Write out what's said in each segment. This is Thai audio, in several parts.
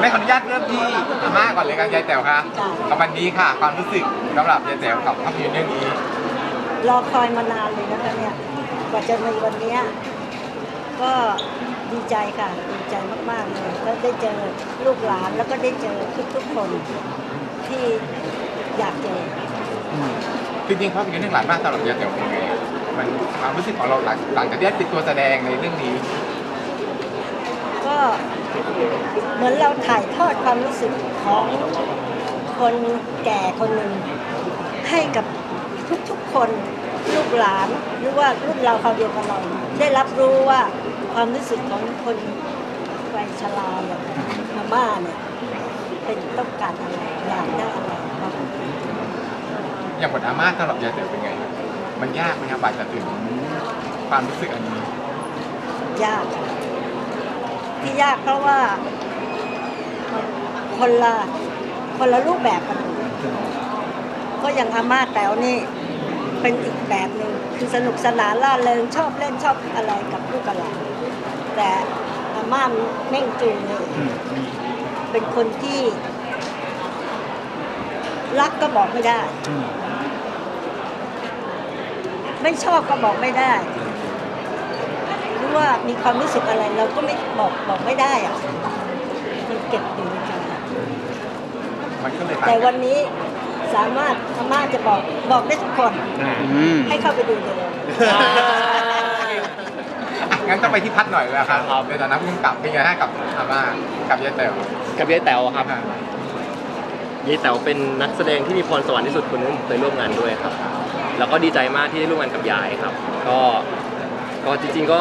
แม่ขออนุญาตเริ่มที่อาม่าก่อนเลยครับยายแต๋วค่ะจ้ะกับวันนี้ค่ะ ความรู้สึกสำหรับยายแต๋วกับภาพยนตร์เรื่องนี้รอคอยมานานเลยนะคะเนี่ยกว่าจะมีวันเนี้ยก็ดีใจค่ะดีใจมากๆเลยแล้วได้เจอลูกหลานแล้วก็ได้เจอทุกๆคนที่อยากเจอจริงๆภาพยนตร์เรื่องหลานบ้านสำหรับยายแต๋วเป็นไงอะมันความรู้สึกของเราหลังหลังจากที่ได้ติดตัวแสดงในเรื่องนี้ ก็ เหมือนเราถ่ายทอดความรู้สึกของคนแก่คนหนึ่งให้กับทุกๆคนลูกหลานหรือว่ารุ่นเราเขาวเดียวกันเราได้รับรู้ว่าความรู้สึกของคนวัยชราอย่างอาม่าเนี่ยเป็นต้องการอะไรอยากได้อะไรอย่างบทอาม่าสำหรับยายแต๋วเป็นไง มันยากไหมครับกว่าจะถึงความรู้สึกอันนี้ ยาก ที่ยากเพราะว่า คนละคนละรูปแบบกัน ก็ย่างอาม่าแต๋วนี่เป็นอีกแบบหนึ่งคือสนุกสนานล่าเริงชอบเล่นชอบอะไรกับลูกกับหลานแต่อาม่าเม่งจูเนี่ยเป็นคนที่ รักก็บอกไม่ได้ ไม่ชอบก็บอกไม่ได้ ว่ามีความรู้สึกอะไรเราก็ไม่บอกบอกไม่ได้อะมันเก็บอยู่ในใจมันก็เลยต่างแต่วันนี้สามารถอาม่าจะบอกบอกได้ทุกคน อืม ให้เข้าไปดูเลยอะงั้นต้องไปที่พัดหน่อยเลยครับครับในฐานะผู้กำกับเป็นไงฮะกับอาม่ากับยายแต๋วกับยายแต๋วครับอะยายแต๋วเป็นนักแสดงที่มีพรสวรรค์ที่สุดคนหนึงเคยร่วมงานด้วยครับ แล้วก็ดีใจมากที่ได้ร่วมงานกับยายครับ ก็ก็จริงๆก็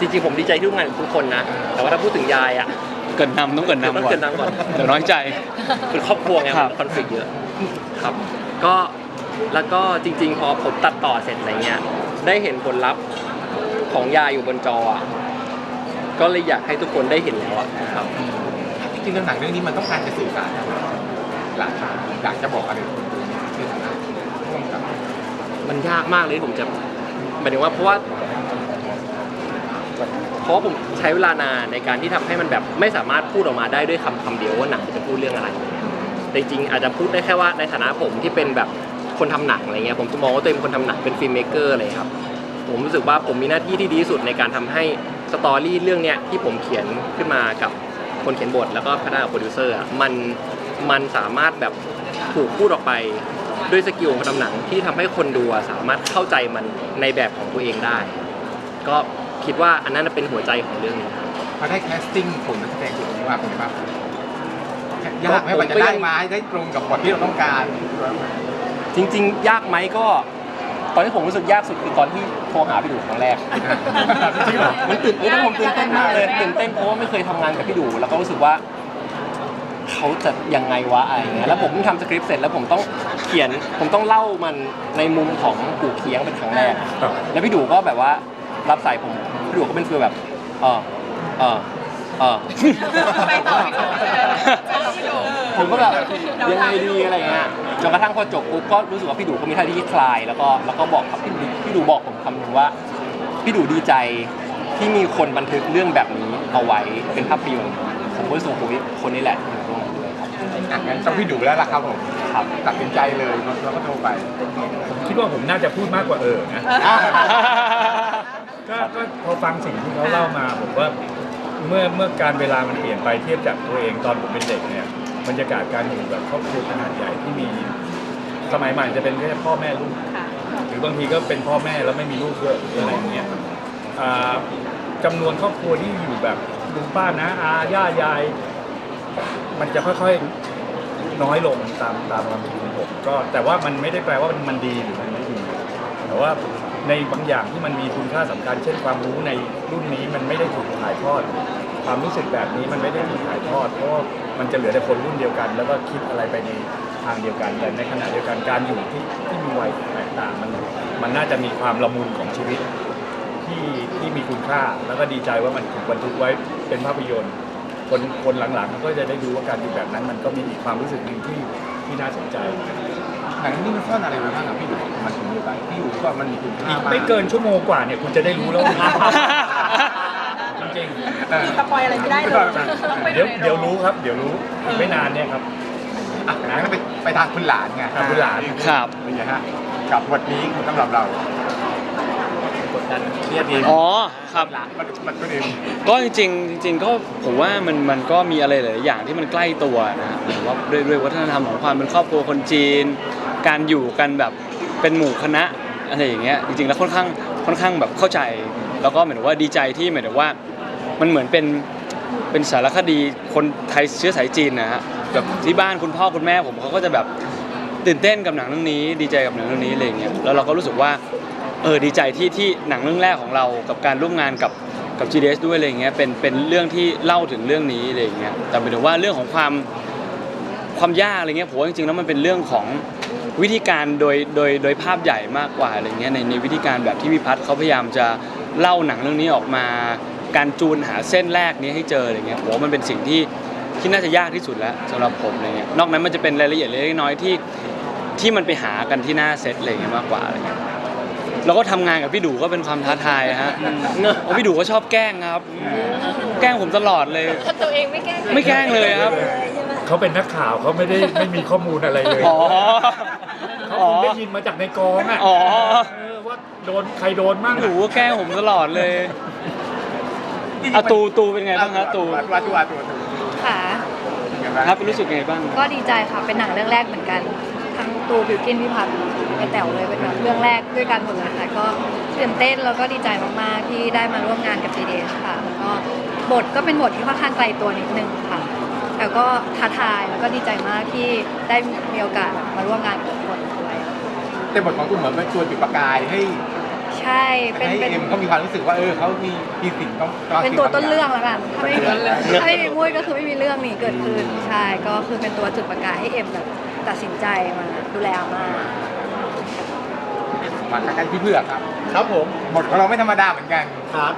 จริงๆผมดีใจที่ร่วมงานกับทุกคนนะ แต่ว่าถ้าพูดถึงยายอะ เกินนำต้องเกินต้องนำก่อเกินนนำก่อน เดี๋ยวน้อยใจ คือครอบครัวไงครับคอนฟ lict เยอะครับ ก็แล้วก็จริง ๆ พอผมตัดต่อเสร็จอะไรเงี้ย ได้เห็นผลลัพธ์ของยาอยู่บนจออะก็เลยอยากให้ทุกคนได้เห็นแล้วอะครับ จริงๆเรื่องหนังเรื่องนี้มันต้องการจะสื่อสารอะไรหลานอยากจะบอกอะไรคนดูในฐานะผู้กำกับมันยากมากเลยผมจะหมายถึงว่าเพราะว่า เพราะผมใช้เวลานานในการที่ทำให้มันแบบไม่สามารถพูดออกมาได้ด้วยคำคำเดียวว่าหนังจะพูดเรื่องอะไรแต่จริงๆอาจจะพูดได้แค่ว่าในฐานะผมที่เป็นแบบคนทำหนังอะไรเงี้ยผมจะมองว่าตัวเองเป็นคนทำหนังเป็นฟิล์มเมกเกอร์อะไรครับผมรู้สึกว่าผมมีหน้าที่ที่ดีที่สุดในการทำให้สตอรี่เรื่องเนี้ยที่ผมเขียนขึ้นมากับคนเขียนบทแล้วก็คณะกับโปรดิวเซอร์มันมันสามารถแบบถูกพูดออกไปด้วยสกิลของคนทำหนังที่ทำให้คนดูสามารถเข้าใจมันในแบบของตัวเองได้ ก็ คิดว่าอันนั้นเป็นหัวใจของเรื่องนี้พอได้แคสติ้งผลนักแสดงถูกว่าเป็นไงบ้างยากไหมกว่าจะได้มาให้ได้ตรงกับบทที่เราต้องการ จริง ๆ ยากไหมก็ ตอนที่ผมรู้สึกยากสุดคือตอนที่โทรหาพี่ดูครั้งแรกจริงเหรอมันตื่นเต้นผมตื่นเต้นมากเลยตื่นเต้นเพราะว่าไม่เคยทำงานกับพี่ดูแล้วก็รู้สึกว่าเขาจะยังไงวะอะไรอย่างเงี้ยแล้วผมเพิ่งทำสคริปต์เสร็จแล้วผมต้องเขียน ผมต้องเล่ามันในมุมของกูเคียงเป็นครั้งแรก แล้วพี่ดูก็แบบว่ารับสายผม พี่ดูก็เป็นฟีลแบบเออเออเออ ไปต่อพี่ดูพี่ดูผมก็แบบยังไงดีอะไรเงี้ยจนกระทั่งพอจบปุ๊บก็รู้สึกว่าพี่ดูก็มีท่าทีที่คลาย แล้วก็แล้วก็บอกครับพี่ดูพี่ดูบอกผมคำหนึ่งว่า พี่ดูดีใจที่มีคนบันทึกเรื่องแบบนี้เอาไว้เป็นภาพยนตร์ผมก็รู้สึกว่าโอ้ยคนนี้แหละที่ผมร่วมงานด้วยครับ อะงั้นต้องพี่ดูแล้วล่ะครับผมครับตัดสินใจเลยแล้วก็โทรไปคิดว่าผมน่าจะพูดมากกว่าเออนะก็ก็พอฟังสิ่งที่เขาเล่ามาผมว่าเมื่อเมื่อการเวลามันเปลี่ยนไปเทียบจากตัวเองตอนผมเป็นเด็กเนี่ยบรรยากาศการอยู่แบบครอบครัวขนาดใหญ่ที่มีสมัยใหม่จะเป็นแค่พ่อแม่ลูก ค่ะหรือบางทีก็เป็นพ่อแม่แล้วไม่มีลูกด้วยหรืออะไรอย่างเงี้ยอ่าจำนวนครอบครัวที่อยู่แบบลุงป้านะอาย่ายาย มันจะค่อยๆน้อยลงตามตามความคิดของผมก็แต่ว่ามันไม่ได้แปลว่ามันดีหรือมันไม่ดีแต่ว่าในบางอย่างที่มันมีคุณค่าสำคัญ เช่นความรู้ในรุ่นนี้มันไม่ได้ถูกถ่ายทอด ความรู้สึกแบบนี้มันไม่ได้ถูกถ่ายทอด เพราะว่ามันจะเหลือแต่คนรุ่นเดียวกัน แล้วก็คิดอะไรไปในทางเดียวกันแต่ในขณะเดียวกันการอยู่ที่ที่มีวัยแตกต่างมันมันน่าจะมีความละมุนของชีวิตที่ที่มีคุณค่า แล้วก็ดีใจว่ามันถูกบันทึกไว้เป็นภาพยนตร์ คนคนหลังๆมันก็จะได้ดูว่าการอยู่แบบนั้น มันก็มีอีกความรู้สึกหนึ่งที่ที่น่าสนใจหนังนี่มันซ่อนอะไรไว้บ้างครับพี่ดูมันถึงมีไปพี่ดูว่ามันมีคุณค่าอีกมากไม่เกินชั่วโมงกว่าเนี่ยคุณจะได้รู้แล้วว่าจริงคือสปอยอะไรไม่ได้เลยต้องไปเดี๋ยวในโงเดี๋ยวรู้ครับ เดี๋ยวรู้อีกไม่นานเนี่ยครับ อะงั้นไปไปทางคุณหลานไงทางคุณหลาน ครับ เป็นไงฮะกับบทนี้สำหรับเราก ดดันเครียดดีอ๋อครับหลานมันมันก็เองก็จริงๆจริงๆก็ผมว่ามันมันก็มีอะไรหลายๆอย่างที่มันใกล้ตัวนะฮะหมายถึงว่าด้วยด้วยวัฒนธรรมของความเป็นครอบครัวคนจีน การอยู่กันแบบเป็นหมู่คณะอะไรอย่างเงี้ยจริงๆแล้วค่อนข้างค่อนข้างแบบเข้าใจ แล้วก็เหมือนว่าดีใจที่เหมือนว่า มันเหมือนเป็นเป็นสารคดีคนไทยเชื้อสายจีนนะฮะแบบที่บ้านคุณพ่อคุณแม่ผมเขาก็จะแบบตื่นเต้นกับหนังเรื่องนี้ ดีใจกับหนังเรื่องนี้อะไรอย่างเงี้ยแล้วเราก็รู้สึกว่า เออดีใจที่ที่หนังเรื่องแรกของเรากับการร่วมงานกับกับ GDS ด้วยอะไรอย่างเงี้ยเป็นเป็นเรื่องที่เล่าถึงเรื่องนี้อะไรอย่างเงี้ยแต่หมายถึงว่าเรื่องของความความยากอะไรเงี้ยผมว่าจริงๆแล้วมันเป็นเรื่องของวิธีการโดยโดยโดยภาพใหญ่มากกว่าอะไรเงี้ยในในวิธีการแบบที่วิพัฒน์เขาพยายามจะเล่าหนังเรื่องนี้ออกมา การจูนหาเส้นแรกนี้ให้เจออะไรเงี้ยผมว่ามันเป็นสิ่งที่ที่น่าจะยากที่สุดแล้วสำหรับผมอะไรเงี้ยนอกนั้นมันจะเป็นรายละเอียดเล็กๆน้อยๆที่ที่มันไปหากันที่หน้าเซตอะไรเงี้ยมากกว่าอะไรเงี้ย แล้วก็ทำงานกับพี่ดูก็เป็นความท้าทายนะฮะเพราะพี่ดูก็ชอบแกล้งครับ แกล้งผมตลอดเลย ตัวเองไม่แกล้งไม่แกล้งเลยครับเลยใช่ไหมเขาเป็นนักข่าวเขาไม่ได้ไม่มีข้อมูลอะไรเลยอ๋อ เขาอ๋อคงได้ยินมาจากในกองอะอ๋อ เออว่าโดนใครโดนมั่งพี่ดูก็แกล้งผมตลอดเลยอะตูตูเป็นไงบ้างครับตูว่าตัวตัวตัวค่ะเป็นไงบ้างครับรู้สึกไงบ้าง ก็ดีใจค่ะ เป็นหนังเรื่องแรกเหมือนกันทั้ง ตูบิวกินพิพัฒน์ไอแต๋วเลยเป็นแบบเรื่องแรกด้วยกันหมดเลยค่ะก็ตื่นเต้นแล้วก็ดีใจมากๆที่ได้มาร่วมงานกับ GDS ค่ะแล้วก็บทก็เป็นบทที่ค่อนข้างไกลตัวนิดนึงค่ะแต่ก็ท้าทายแล้วก็ดีใจมากที่ได้มีโอกาสมาร่วมงานกับทุกคนด้วยแต่บทของคุณเหมือนเป็นตัวจุดประกายให้ใช่เป็นให้เป็น เอ็มเขามีความรู้สึกว่าเออเขามีมีสิ่งต้องต้องเป็นตัวต้นเรื่องแล้วกัน ถ้าไม่มีถ้าไม่มีมุ้ยก็คือไม่มีเรื่องนี้เกิดขึ้น ใช่ ก็คือเป็นตัวจุดประกายให้เอ็มแบบ ตัดสินใจมาดูแลอามามาใกล้ๆพี่เผือกครับครับผมบทของเราไม่ธรรมดาเหมือนกัน ครับ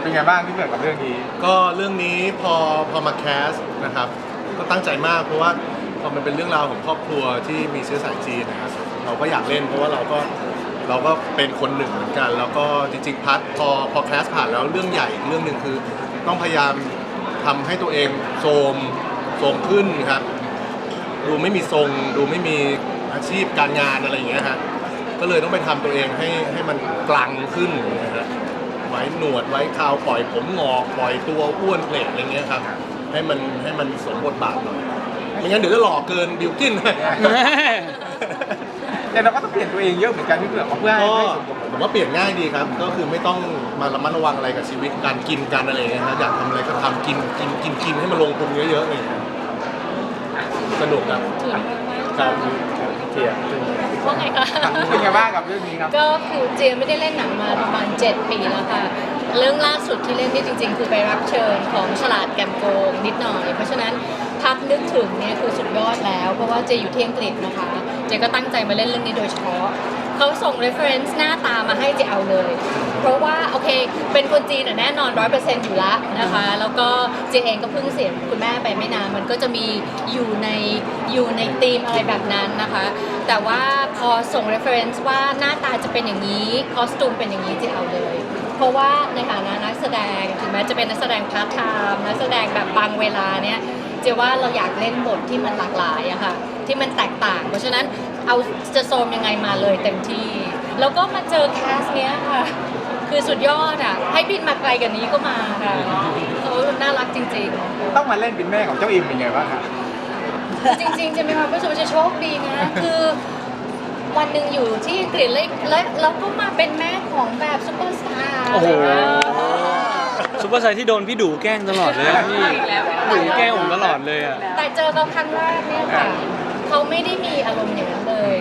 เป็นไงบ้างพี่เผือกกับเรื่องนี้ ก็เรื่องนี้พอพอมาแคสนะครับ ก็ตั้งใจมากเพราะว่าพอมันเป็นเรื่องราวของครอบครัวที่มีเชื้อสายจีนนะครับเราก็อยากเล่นเพราะว่าเราก็เราก็เป็นคนหนึ่งเหมือนกัน แล้วก็จริงๆพัดพอพอแคสผ่านแล้วเรื่องใหญ่อีกเรื่องหนึ่งคือ ต้องพยายามทำให้ตัวเองโทรมโทรมขึ้นครับ ดูไม่มีทรง ดูไม่มีอาชีพการงานอะไรอย่างเงี้ยฮะก็เลยต้องไปทำตัวเองให้ให้มันกลังขึ้นนะฮะไว้หนวดไว้คราวปล่อยผมงอกปล่อยตัวอ้วนเพลทอะไรเงี้ยครับ ให้มันให้มันสมบทบาทหน่อยไม่งั้นเดี๋ยวจะหล่อเกินบิวกิน แต่เราก็ต้องเปลี่ยนตัวเองเยอะเหมือนกันพี่เผือกเพื่อให้ก็ให้สมกับผมว่าเปลี่ยนง่ายดีครับ ก็คือไม่ต้องมาระมัดระวังอะไรกับชีวิตการกินการอะไรเงี้ยนะอยากทำอะไรก็ทำกินกินกินกินให้มันลงพุงเยอะๆเลย สนุกครับครับเทียว่าไงคะเป็นไงบ้างกับเรื่องนี้ครับก็คือเจยไม่ได้เล่นหนังมาประมาณ 7 ปีแล้วค่ะ เรื่องล่าสุดที่เล่นนี่จริง ๆ คือไปรับเชิญของฉลาดแกมโกงนิดหน่อย เพราะฉะนั้นพักนึกถึงเนี่ยคือสุดยอดแล้ว เพราะว่าเจอยู่ที่อังกฤษนะคะ เจก็ตั้งใจมาเล่นเรื่องนี้โดยเฉพาะ เขาส่ง reference หน้าตามาให้เจเอาเลย เพราะว่าโอเคเป็นคนจีนน่ะแน่นอน100%อยู่ละนะคะ แล้วก็เจเองก็เพิ่งเสียคุณแม่ไปไม่นานมันก็จะมีอยู่ในอยู่ในธีมอะไรแบบนั้นนะคะ แต่ว่าพอส่ง reference ว่าหน้าตาจะเป็นอย่างนี้คอสตูมเป็นอย่างนี้เจเอาเลย เพราะว่าในฐานะนักแสดงถึงแม้จะเป็นนักแสดงพาร์ทไทม์นักแสดงแบบบางเวลาเนี่ยเจว่าเราอยากเล่นบทที่มันหลากหลายอะค่ะที่มันแตกต่าง เพราะฉะนั้น เอาจะโซมยังไงมาเลยเต็มที่ แล้วก็มาเจอแคสเนี้ยค่ะ คือสุดยอดอะให้บินมาไกลกว่านี้ก็มาค่ะเขาน่ารักจริง ๆ ต้องมาเล่นเป็นแม่ของเจ้าอิมเป็นไงบ้างครับจริงๆจะมีความรู้สึกว่าจะโชคดีนะ คือวันหนึ่งอยู่ที่อังกฤษแล้วแล้วแล้วก็มาเป็นแม่ของแบบซุปเปอร์สตาร์โอ้โห ซุปเปอร์ไซด์ที่โดนพี่ดูแกล้งตลอดเลยอะพี่ดูแกล้งผมตลอดเลยอะ แต่เจอเขาครั้งแรกเนี่ยค่ะ เขาไม่ได้มีอารมณ์อย่างนั้นเลย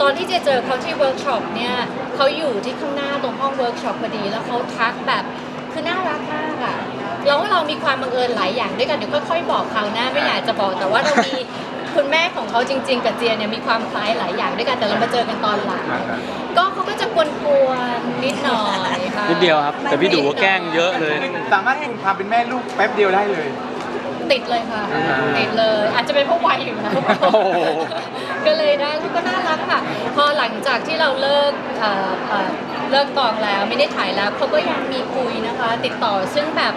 ตอนที่เจเจอเขาที่เวิร์กช็อปเนี่ยเขาอยู่ที่ข้างหน้าตรงห้องเวิร์กช็อปพอดี แล้วเขาทักแบบคือน่ารักมากอะแล้วเรามีความบังเอิญหลายอย่างด้วยกันเดี๋ยวค่อยๆบอกเขาวหน้าไม่อยากจะบอกแต่ว่าเรามีคุณแม่ของเขาจริง ๆ กับเจียเนี่ยมีความคล้ายหลายอย่างด้วยกันแต่เรามาเจอกันตอนหลังก็เขาก็จะกวนๆนิดหน่อยค่ะนิดเดียวครับ แต่พี่ดูก็แกล้งเยอะเลย สามารถคุณความเป็นแม่ลูกแป๊บเดียวได้เลย ติดเลยค่ะติดเลย อาจจะเป็นเพราะวัยอยู่นะโอ้โห ก็เลยได้แล้วก็น่ารักค่ะ พอหลังจากที่เราเลิกเอ่อเอ่อเลิกกองแล้วไม่ได้ถ่ายแล้วเขาก็ยังมีคุยนะคะ ติดต่อซึ่งแบบ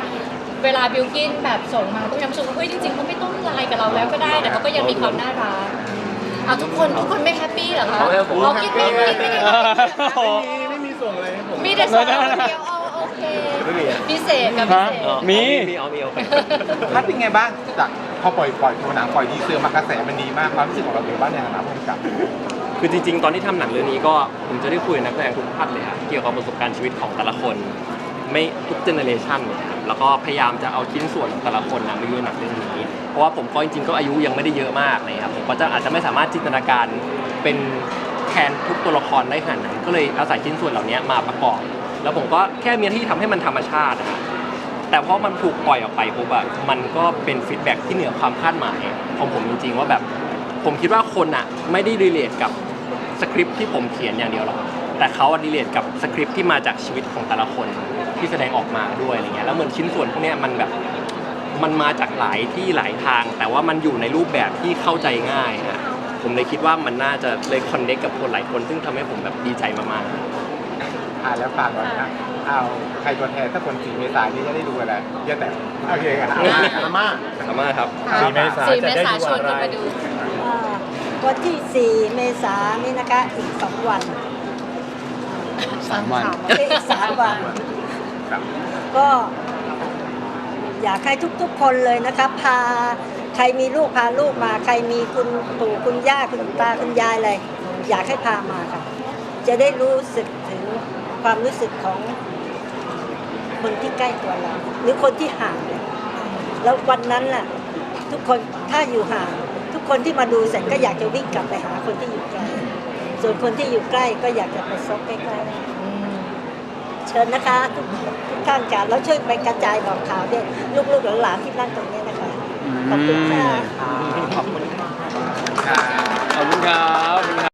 เวลาบิวกินแบบส่งมาก็ยังรู้สึกว่าเฮ้ยจริงๆเขาไม่ต้องไลน์กับเราแล้วก็ได้แต่เขาก็ยังมีความน่ารักเอาทุกคนทุกคนไม่แฮปปี้เหรอคะเอาให้ผมเอากินไม่กินไม่ได้ ไม่มีไม่มีส่งอะไรให้ผม มีแต่ส่งมาคนเดียวเอาโอ เคไม่มีอะพิเศษกับพิเศษ อ๋อมี มีเอามีเอาไปพัดเป็นไงบ้างจากพอปล่อยปล่อยตัวหนังปล่อยดีเซอร์มากระแสมันดีมากความรู้สึกของเราเป็นไงบ้างในฐานะผู้กำกับคือจริงๆ ตอนที่ทำหนังเรื่องนี้ก็ผมจะได้คุยกับนักแสดงทุกท่านเลยครับเกี่ยวกับประสบการณ์ชีวิตของแต่ละคน ไม่ทุกเจเนอเรชันเลยครับแล้วก็พยายามจะเอาชิ้นส่วนของแต่ละคนนะมาอยู่ในหนังเรื่องนี้ เพราะว่าผมก็จริงๆ ก็อายุยังไม่ได้เยอะมากเลยครับผมก็จะอาจจะไม่สามารถจินตนาการเป็นแทนทุกตัวละครได้ขนาดนั้นก็เลยอาศัยชิ้นส่วนเหล่านี้มาประกอบ แล้วผมก็แค่มีหน้าที่ทำให้มันธรรมชาตินะครับแต่พอมันถูกปล่อยออกไปปุ๊บอะมันก็เป็นฟีดแบ็กที่เหนือความคาดหมายของผมจริงๆว่าแบบ ผมคิดว่าคนอะไม่ได้รีเลทกับสคริปต์ที่ผมเขียนอย่างเดียวหรอกแต่เขารีเลทกับสคริปต์ที่มาจากชีวิตของแต่ละคนที่แสดงออกมาด้วยอะไรเงี้ยแล้วเหมือนชิ้นส่วนพวกเนี้ยมันแบบ มันมาจากหลายที่หลายทาง แต่ว่ามันอยู่ในรูปแบบที่เข้าใจง่ายฮะผมเลยคิดว่ามันน่าจะเลยคอนเนคกับคนหลายคน ซึ่งทำให้ผมแบบดีใจมากๆ อ่าแล้วฝากก่อนนะเอาใครตัวแทนถ้าคนสี่เมษายนนี้จะได้ดูอะไรเยอะแต่โอเคครับอาม่าขอบคุณมากครับสี่เมษาสี่จะเมได้ษาดูชวนอะไรกันมาดูอ่าวันที่ 4 เมษายนนี้นะคะอีก 2 วันสามวัน อีก3วัน ครับก็ อยากให้ทุกๆคนเลยนะคะ พาใครมีลูกพาลูกมา ใครมีคุณปู่คุณย่าคุณตาคุณยายอะไร อยากให้พามาค่ะ จะได้รู้สึกถึง ความรู้สึกของคนที่ใกล้ตัวเรา หรือคนที่ห่างเนี่ยแล้ววันนั้นน่ะ ทุกคนถ้าอยู่ห่าง ทุกคนที่มาดูเสร็จก็อยากจะวิ่งกลับไปหาคนที่อยู่ไกลส่วนคนที่อยู่ใกล้ก็อยากจะไปซบใกล้ๆเชิญนะคะทุกทุกท่านค่ะแล้วช่วยไปกระจายบอกข่าวด้วยลูกๆหลานๆที่นั่งตรงนี้นะคะขอบคุณค่ะขอบคุณครับ